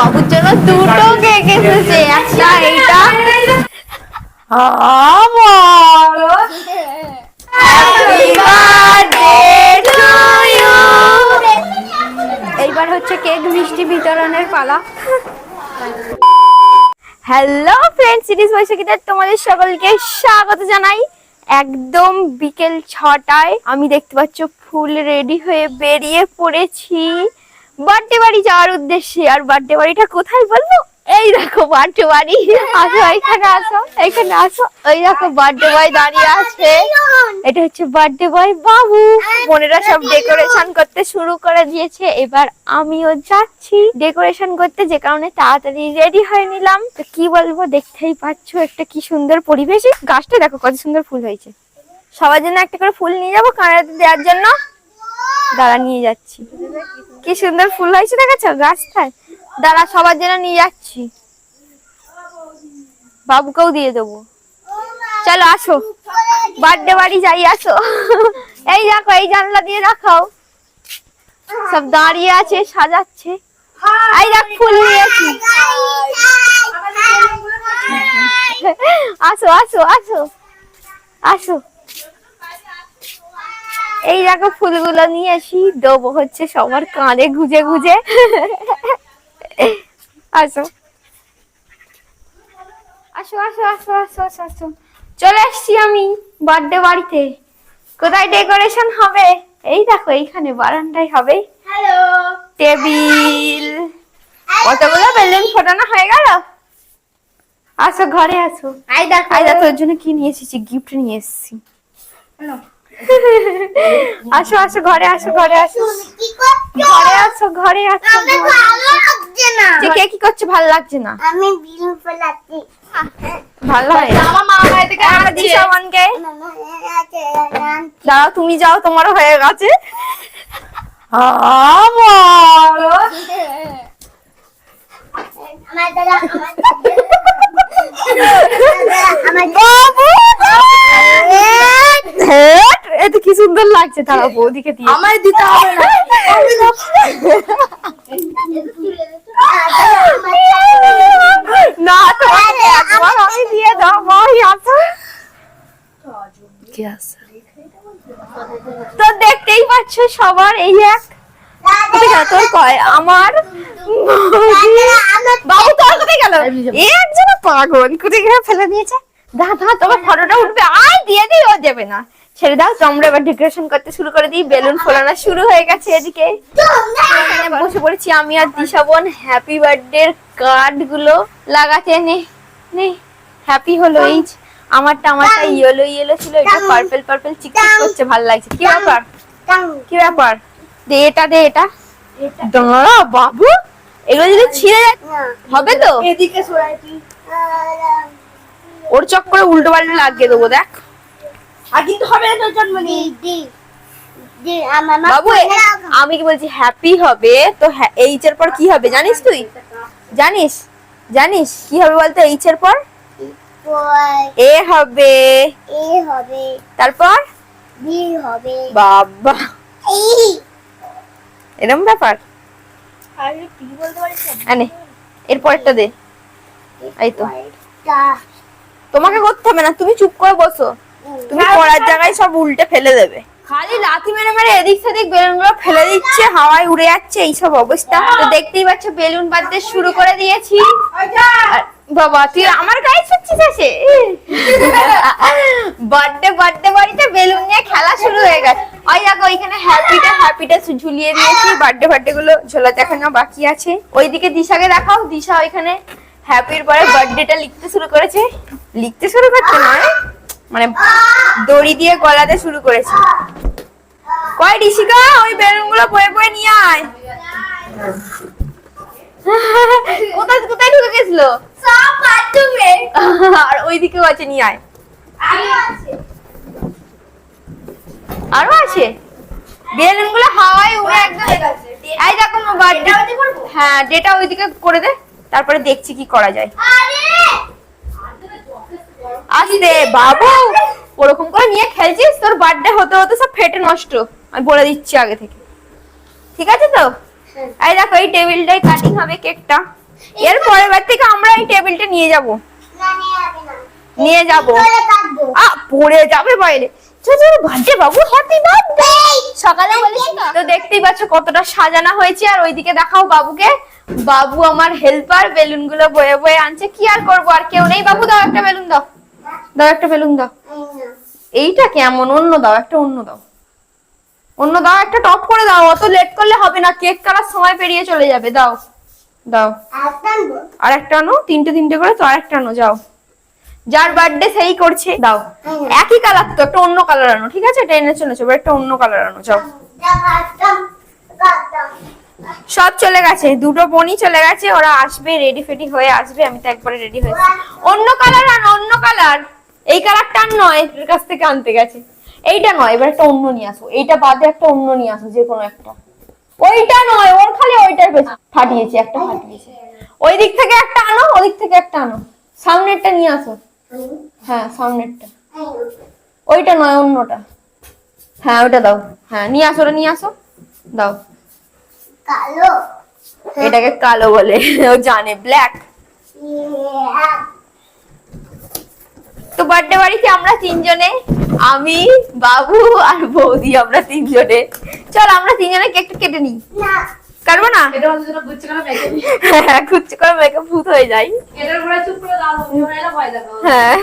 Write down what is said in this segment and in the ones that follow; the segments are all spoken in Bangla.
বাবুর জন্য দুটো কেক এসেছে, একটা you. এইবার হচ্ছে কেক মিষ্টি বিতরণের পালা। হ্যালো ফ্রেন্ডস সিরিজ বৈশাখীতে তোমাদের সকলকে স্বাগত জানাই একদম বিকেল ছটায়। আমি দেখতে পাচ্ছ ফুল রেডি হয়ে বেরিয়ে পড়েছি। বার্থডে বাড়ি যাওয়ার উদ্দেশ্যে। আর বার্থডে বাড়িটা কোথায় বলব? এই দেখো, বার্থডে বাড়ি। আসো, এখানে আসো এখানে আসো। ওই দেখো, বার্থডে বয় দাঁড়িয়ে আছে। এটা হচ্ছে বার্থডে বয় বাবু। বোনেরা সব ডেকোরেশন করতে শুরু করে দিয়েছে। এবার আমিও যাচ্ছি ডেকোরেশন করতে। যে কারণে তাড়াতাড়ি রেডি হয়ে নিলাম। তো কি বলব, দেখতেই পাচ্ছ একটা কি সুন্দর পরিবেশ। গাছটা দেখো, কত সুন্দর ফুল হয়েছে। সবার জন্য একটা করে ফুল নিয়ে যাব কানাতে দেওয়ার জন্য। দাঁড়া, নিয়ে যাচ্ছি। কি সুন্দর ফুল হয়েছে দেখেছ গাছটায়। দাঁড়া, সবার জন্য নিয়ে যাচ্ছি। বাবুকেও দিয়ে দেবো। চলো, আসো। বার্থডে বাড়ি যাই, আসো। এই দেখো, এই জানলা দিয়ে দেখাও। সব দাঁড়িয়ে আছে, সাজাচ্ছে। এই দেখ, ফুল নিয়েছি আসো আসো আসো। আসো। এই দেখো ফুলগুলো নিয়ে আসি। দেবো হচ্ছে সবার কাঁধে গুজে গুজে। আসো। আসো আসো আসো আসো আসো আসো। চলে আসছি আমি বার্থডে বাড়িতে। কোথায় ডেকোরেশন হবে? এই দেখো এইখানে বারান্দায় হবে। Hello table. কতগুলো বেলুন ফোটানো হয়ে গেল? আসো ঘরে আসো। আই দেখো। আই দেখো তোর জন্য কি নিয়ে এসেছি গিফট নিয়ে এসেছি। আসো আসো ঘরে আসো ঘরে আসো। ঘরে আসো ঘরে আসো। আমি ভালো লাগছে না। যে কে কি করছে ভালো লাগছে না। আমি বিল ফেলাচ্ছি। ভালো হয়। আমার মা থেকে তুমি যাও তোমারও হয়ে গেছে। আমার আমার দাদা। আমার আমার বাবু হেট, এ তো কি সুন্দর লাগছে? তারা বৌদিকে দিয়ে। আমার দিতে হবে না। না তোমাকে একবার আমি দিয়ে দাও ভাই আসো তো দেখতেই পাচ্ছ সবার এই এক তোর কয় আমার বাবু তোর কোথায় গেল? একজন পাগল কোথায় গেলে ফেলে দিয়েছে? দা দা তোমার ফটোটা উঠবে। আয় দিয়ে দিই ও দেবে না। ছেড়ে দাও তোমরা এবার ডেকোরেশন করতে শুরু করে দিই। বেলুন ফোলানো শুরু হয়ে গেছে এদিকে। বসে পড়েছি আমি আর দিশা বোন। হ্যাপি বার্থডে কার্ডগুলো লাগাতে নে নে। হ্যাপি হলো এই আমারটা আমারটা ইয়েলো ইয়েলো ছিল। এটা পার্পল পার্পল চিকচিক করছে ভালো লাগছে। কি ব্যাপার? কি ব্যাপার? দে এটা দে এটা। দাঁড়া বাবু। এগুলো যদি ছিঁড়ে হবে তো? এদিকে সরাইছি ওর চক্করে উল্টো পাল্টা লাগিয়ে দেবো দেখ। আর কিন্তু হবে না তোর জন্মদিন। দি দি আমার মা বাবু আমি কি বলছি হ্যাপি হবে? তো এইচ এর পর কি হবে জানিস তুই? জানিস? জানিস? কি হবে বলতো এইচ এর পর? এ হবে। এ হবে। তারপর? বি হবে। বাবা। এই এরকম ব্যাপার? আরে এরপরটা দে। এই তা। তোমাকে করতে হবে না তুমি চুপ করে বসো। তুমি পড়ার জায়গায় সব উল্টে ফেলে দেবে। খালি লাথি মেরে মেরে এদিক সেদিক বেলুনগুলো ফেলে দিচ্ছে হাওয়ায় উড়ে যাচ্ছে এইসব অবস্থা। তো দেখতেই পাচ্ছ বেলুন বাদতে শুরু করে দিয়েছি। বাবা তুই আমার গায়ে ছুটছিস এসে? বার্থডে বার্থডে বাড়িতে বেলুন নিয়ে খেলা শুরু হয়ে গেছে। ওই দেখো ওইখানে হ্যাপিটা হ্যাপিটা ঝুলিয়ে দিয়েছি। বার্থডে বার্থডে গুলো ঝোলাতে এখনও বাকি আছে। ওইদিকে দিশাকে দেখাও দিশা ওইখানে হ্যাপির পরে বার্থডেটা লিখতে শুরু করেছে। লিখতে শুরু করতে নয় মানে দড়ি দিয়ে গলাতে শুরু করেছে। কয় ঋষিকা ওই বেলুনগুলো বয়ে বয়ে নিয়ে আয়। কোথায় কোথায় ঢুকে গেছিল? সব বাথরুমে। আর ওইদিকেও আছে নিয়ে আয়। আরও আছে। আরও আছে? বেলুনগুলো হাওয়ায় উড়ে একদম এই দেখো বার্থডে হ্যাঁ ডেটা ওইদিকে করে দে। তারপরে দেখছি কি করা যায়। আসতে বাবু ওরকম করে নিয়ে খেলছিস? তোর বার্থডে হতে হতে সব ফেটে নষ্ট। আমি বলে দিচ্ছি আগে থেকে। ঠিক আছে তো? এই দেখো এই টেবিলটাই কাটিং হবে কেকটা। এর পরের বার থেকে আমরা এই টেবিলটা নিয়ে যাব। নিয়ে যাবে আ পড়ে যাবে বাইরে। বাজে বাবু হ্যাপি বার্থডে সকালে বলেছি তো দেখতেই পাচ্ছ কতটা সাজানো হয়েছে। আর ওইদিকে দেখাও বাবুকে। বাবু আমার হেল্পার বেলুনগুলো বয়ে বয়ে আনছে কি আর করব? আর কেউ নেই? বাবু দাও একটা বেলুন দাও। দাও একটা বেলুন দাও। এইটা কেমন? অন্য দাও একটা অন্য দাও। অন্য দাও একটা টপ করে দাও। অত লেট করলে হবে না। কেক কাটার সময় পেরিয়ে চলে যাবে। দাও। দাও। আর একটা আনো তিনটে তিনটে করে তো আর একটা আনো যাও। যার বার্থডে সেই করছে দাও। একই কালার তো একটা অন্য কালার আনো ঠিক আছে? এটা এনে চলেছো একটা অন্য কালার আনো যাও। সব চলে গেছে, দুটো বোনই চলে গেছে, ওরা আসবে রেডি ফেডি হয়ে আসবে, আমি তো একবারে রেডি হয়েছি। অন্য কালার আনো অন্য কালার এই কালারটা আর নয়, এর কাছ থেকে আনতে গেছে। এইটা নয়, এবার একটা অন্য নিয়ে আসো এইটা বাদে একটা অন্য নিয়ে আসো যে কোনো একটা। ওইটা নয়, ওর খালি ওইটার পেছনে ফাটিয়েছে, একটা ফাটিয়েছি। ওই দিক থেকে একটা আনো, ওই দিক থেকে একটা আনো। সামনেরটা নিয়ে আসো। হ্যাঁ সামনেরটা। ওইটা নয়, অন্যটা। হ্যাঁ ওইটা দাও। হ্যাঁ নিয়ে আসো, ওটা নিয়ে আসো। দাও। কালো। এটাকে কালো বলে ও জানে ব্ল্যাক তো বার্থডে বাড়িতে আমরা তিনজনে আমি বাবু আর বৌদি আমরা তিনজনে। চল আমরা তিনজনে কেকটা কেটে নিই। না। কাটবো না? হ্যাঁ খুঁজছে করে মেকআপ ভূত হয়ে যায় এটার চুপ করে হ্যাঁ।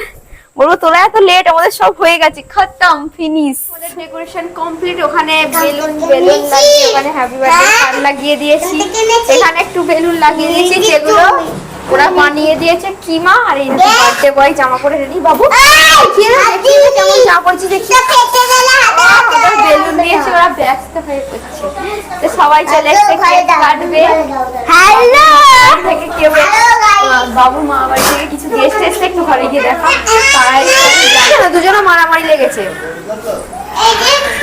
বলব তোরা এত লেট আমাদের সব হয়ে গেছে। খতম ফিনিশ আমাদের ডেকোরেশন কমপ্লিট ওখানে বেলুন বেলুন লাগিয়ে ওখানে হ্যাপি বার্থডে কার্ড লাগিয়ে দিয়েছি। এখানে একটু বেলুন লাগিয়ে দিয়েছি যেগুলো ওরা বানিয়ে দিয়েছে। কিমা আর এই বার্থডে বয় জামা পরে রেডি বাবু কেমন জামা পড়ছি দেখি। বেলুন দিয়েছে ওরা ব্যস্ত হয়ে পড়ছে। তো সবাই চলে এসছে কাটবে। হ্যালো! থেকে কেউ বাবুর মা বাড়ি থেকে কিছু গেস্ট এসে একটু ঘরে গিয়ে দেখা। তারা এসে দুজনে মারামারি লেগেছে।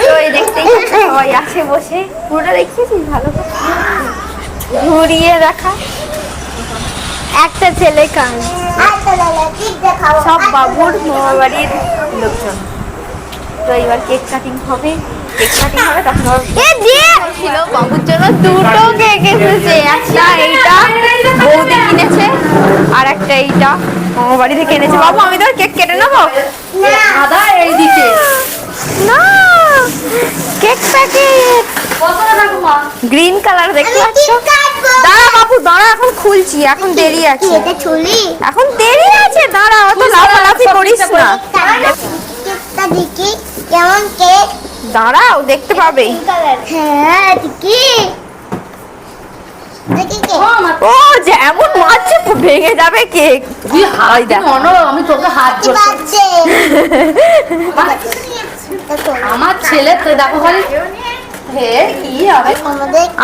তো এই দেখতে সবাই আছে বসে। পুরোটা দেখিয়েছিস? ভালো ঘুরিয়ে দেখা। একটা ছেলে কান। সব বাবুর মামাবাড়ির লোকজন। তো এবার কেক কাটিং হবে। কেক কাটিং হবে তখন ছিল। বাবুর জন্য দুটো কেক এসেছে। একটা এইটা বৌদি কিনেছে আর একটা এইটা মামা বাড়ি থেকে এনেছে। বাবু আমি তোর কেক কেটে নেব? এইদিকে। না। কেক প্যাকেট গ্রিন কালার দেখতে পাচ্ছ? দাঁড়া বাবু দাঁড়া এখন খুলছি এখন দেরি আছে। এখন দেরি আছে দাঁড়া অত লাফালাফি করিস না। কেকটা দেখি। কেমন কেক দাঁড়াও দেখতে পাবে। হ্যাঁ ও মা ও যেমন মারছে ভেঙে যাবে কেক। তুই হাত ওই দেখ। আমি তোকে হাত কি ধরছি। আমার ছেলে তো দেখো খালি।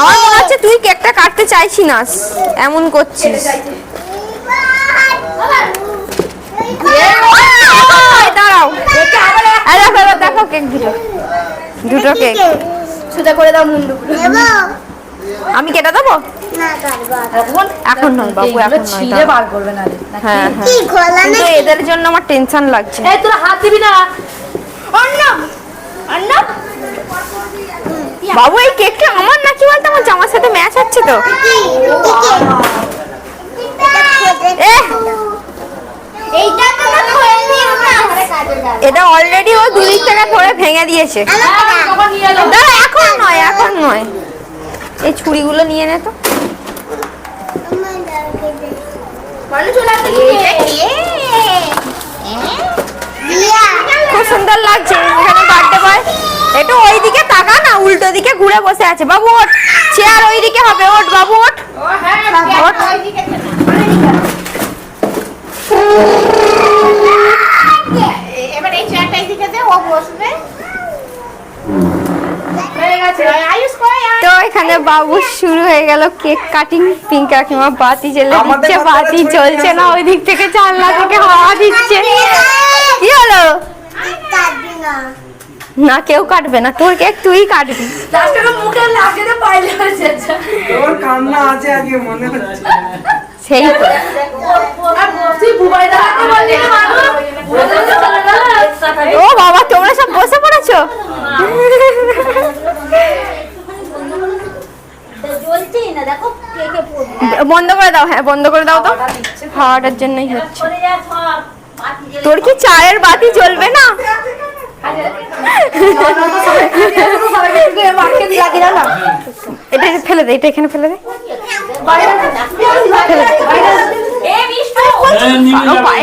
আমার মনে হচ্ছে তুই কেকটা কাটতে চাইছি না। এমন করছিস এই, দাঁড়াও এই দেখো, এবার দেখো কেক দুটো। দুটো কেক সুদা করে দাও মুন্ডু। আমি কেটে দেবো? এখন এখন নয় বাবু এইগুলো এখন ছিঁড়ে বার করবে না হ্যাঁ হ্যাঁ। খোলা এদের জন্য আমার টেনশন লাগছে। এই তোরা হাত দিবি না। বাবু এই কেকটা আমার নাকি বলতো? আমার জামার সাথে ম্যাচ হচ্ছে তো এ এইটা তো না খোলা নিও না এটা অলরেডি ও দুদিক থেকে ধরে ভেঙে দিয়েছে। হ্যাঁ, দাঁড়া এখন নয় এখন নয়। এই ছুরিগুলো নিয়ে নে তো। খুব সুন্দর লাগছে এখানে বার্থডে বয়। একটু ওই দিকে তাকা না উল্টো দিকে ঘুরে বসে আছে। বাবু ওঠ। চেয়ার ওই দিকে হবে ওঠ বাবু ওঠ। ওঠ। তো এখানে বাবু শুরু হয়ে গেল কেক কাটিং পিঙ্ক কাকিমা বাতি জ্বেলে দিচ্ছে বাতি জ্বলছে না ওই দিক থেকে জানলা থেকে হাওয়া দিচ্ছে। কি হলো? না। না কেউ কাটবে না তোর কেক তুই কাটবি। লাস্টে মুখে লাগিয়ে পাইলে হয়েছে তোর কান্না আছে আজকে মনে হচ্ছে। সেই ও বাবা, তোমরা সব বসে পড়েছো? বন্ধ করে দাও হ্যাঁ বন্ধ করে দাও তো। হাওয়াটার জন্যই হচ্ছে। তোর কি চায়ের বাতি জ্বলবে না? এটা ফেলে দে, এটা এখানে ফেলে দে।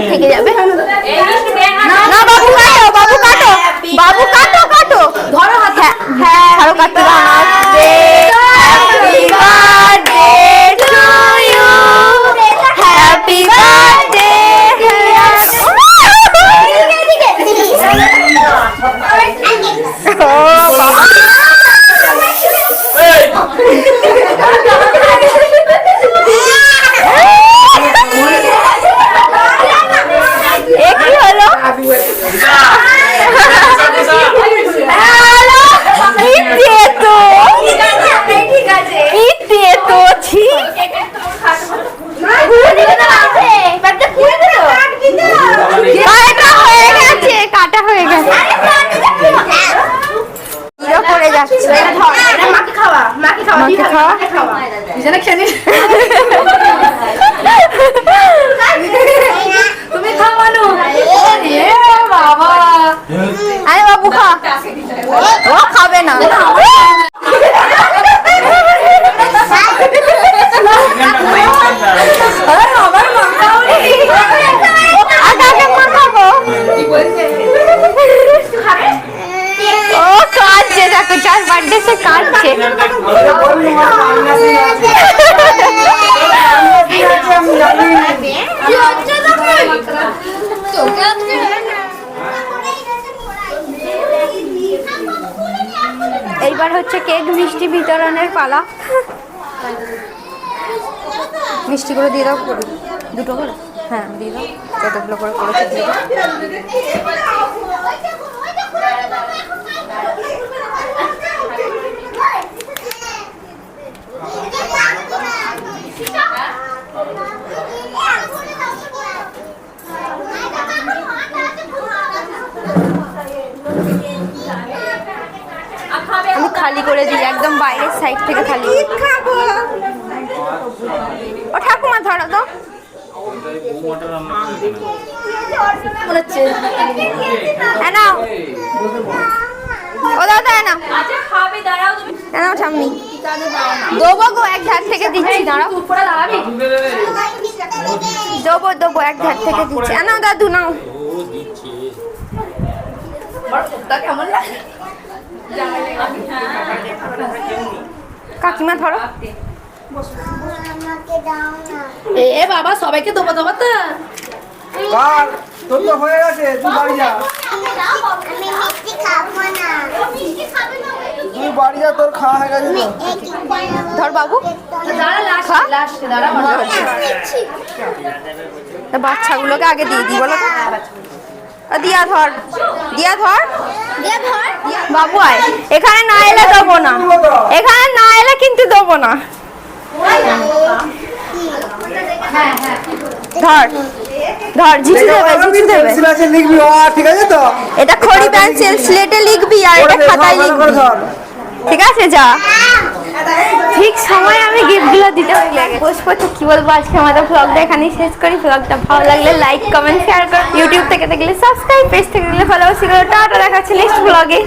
থেকে যাবে না বাবু কাটো বাবু কাটো বাবু কাটো। কাটো ধরো হ্যাঁ হ্যাঁ কাটো। কাটতে দাও happy birthday to you happy birthday ও বাবা এ কি হলো হ্যালো ইতে তো ইতে তো ছি কাটা হয়ে গেছে কাটা হয়ে গেছে ইরা পড়ে যাচ্ছে মাকে খাওয়া মাকে খাওয়া মাকে খাওয়া বিছানা খেয়ে নিস। তুমি খাওয়ানো এ বাবা আরে বাবু খা ও খাবে না কাঁদছে দেখো চার বার্থডে সে কাঁদছে বিতরণের পালা। মিষ্টিগুলো দিয়ে দাও, দুটো করে। হ্যাঁ দিয়ে দাও। যতগুলো করে করেছে, দিয়ে দাও আমি খালি করে দিই একদম বাইরের সাইড থেকে খালি ও ঠাকুমা ধরো তো নাও। ও দাও দাও নাও। হ্যাঁ নাও সামনি দেবো গো এক ধার থেকে দিচ্ছি দাঁড়াও। দেবো দেবো এক ধার থেকে দিচ্ছি। নাও দাদু নাও। কাকিমা ধরো। এ বাবা সবাইকে দেবো দেবো তো। তোর তো হয়ে গেছে তুই বাড়ি যা। তুই বাড়ি যা তোর খাওয়া হয়ে গেছে ধর বাবু। দাঁড়া লাস্ট দাঁড়া মজা হচ্ছে তা বাচ্চাগুলোকে আগে দিয়ে দিই বলো দিয়া ধর। দিয়া ধর। বাবু আয়। এখানে না এলে দেবো না। এখানে না এলে কিন্তু দেবো না। ধর। ধর ঝিঝি দেবে ঝিঝি দেবে। লিখবি। ও ঠিক আছে তো? এটা খড়ি পেন্সিল স্লেটে লিখবি আর এটা খাতায় ধর, লিখবি। ঠিক আছে যা। ঠিক সময় আমি গিফটগুলো দিতে পুষ্প তো কি বলব আজকে আমাদের ব্লগটা এখানেই শেষ করি। ব্লগটা ভালো লাগলে লাইক কমেন্ট শেয়ার কর। ইউটিউব থেকে দেখলে সাবস্ক্রাইব পেজ থেকে দেখলে ফলো সিগুলো টাটা দেখাচ্ছি নেক্সট ব্লগে